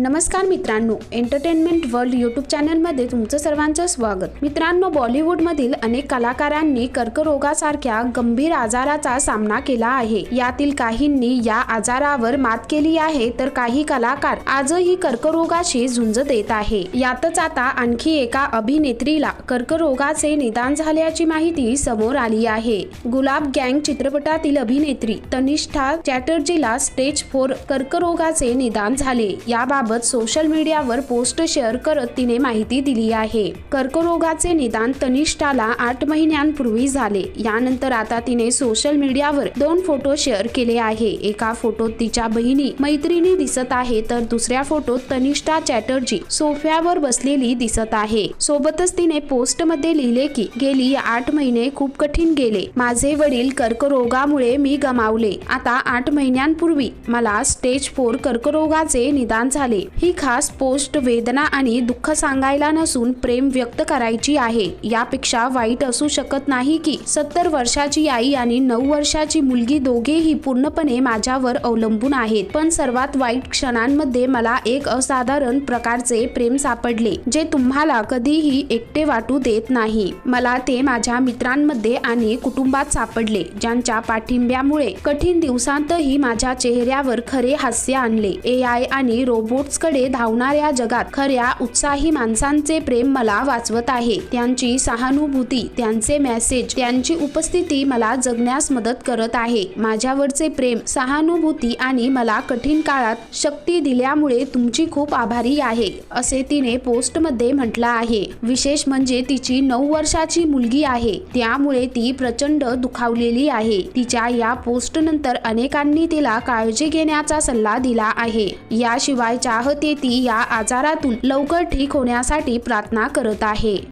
नमस्कार मित्रांनो entertainment world YouTube चॅनलमध्ये तुमचं सर्वांचं स्वागत. मित्रांनो बॉलिवूडमधील अनेक कलाकारांनी कर्करोगासारख्या गंभीर आजाराचा सामना केला आहे. यातील काहींनी या आजारावर मात केली आहे तर काही कलाकार आजही कर्करोगाशी झुंज देत आहे. यातच आता आणखी एका अभिनेत्रीला कर्करोगाचे निदान झाल्याची माहिती समोर आली आहे. गुलाब गँग चित्रपटातील अभिनेत्री तनिष्ठा चॅटर्जीला स्टेज फोर कर्करोगाचे निदान झाले. याबाबत सोशल मीडियावर पोस्ट शेअर करत तिने माहिती दिली आहे. कर्करोगाचे निदान तनिष्ठाला आठ महिन्यांपूर्वी झाले. यानंतर आता तिने सोशल मीडियावर दोन फोटो शेअर केले आहे. एका फोटोत तिच्या बहिणी मैत्रिणी दिसत आहे तर दुसऱ्या फोटोत तनिष्ठा चॅटर्जी सोफ्यावर बसलेली दिसत आहे. सोबतच तिने पोस्टमध्ये लिहिले की गेली आठ महिने खूप कठीण गेले. माझे वडील कर्करोगामुळे मी गमावले. आता आठ महिन्यांपूर्वी मला स्टेज फोर कर्करोगाचे निदान झाले. ही खास पोस्ट वेदना आणि दुःख सांगायला नसून प्रेम व्यक्त करायची आहे. यापेक्षा वाईट असू शकत नाही की सत्तर वर्षाची आई आणि नऊ वर्षाची मुलगी दोघेही पूर्णपणे माझ्यावर अवलंबून आहेत. पण सर्वात वाईट क्षणांमध्ये मला एक असाधारण प्रकारचे प्रेम सापडले जे तुम्हाला कधीही एकटे वाटू देत नाही. मला ते माझ्या मित्रांमध्ये आणि कुटुंबात सापडले ज्यांच्या पाठिंब्यामुळे कठीण दिवसांतही माझ्या चेहऱ्यावर खरे हास्य आणले. ए आय आणि स्पोर्ट्सकडे धावणाऱ्या जगात खऱ्या उत्साही माणसांचे प्रेम मला वाचवत आहे. त्यांची सहानुभूती त्यांचे मेसेज त्यांची उपस्थिती मला जगण्यास मदत करत आहे. माझ्यावरचे प्रेम सहानुभूती आणि मला कठीण काळात शक्ती दिल्यामुळे तुमची खूप आभारी आहे असे तिने पोस्टमध्ये म्हटलं आहे. विशेष म्हणजे तिची नऊ वर्षाची मुलगी आहे. त्यामुळे ती प्रचंड दुखावलेली आहे. तिच्या या पोस्ट नंतर अनेकांनी तिला काळजी घेण्याचा सल्ला दिला आहे. याशिवायच्या चाहते ती या आजारातून लवकर ठीक होण्यासाठी प्रार्थना करत आहे.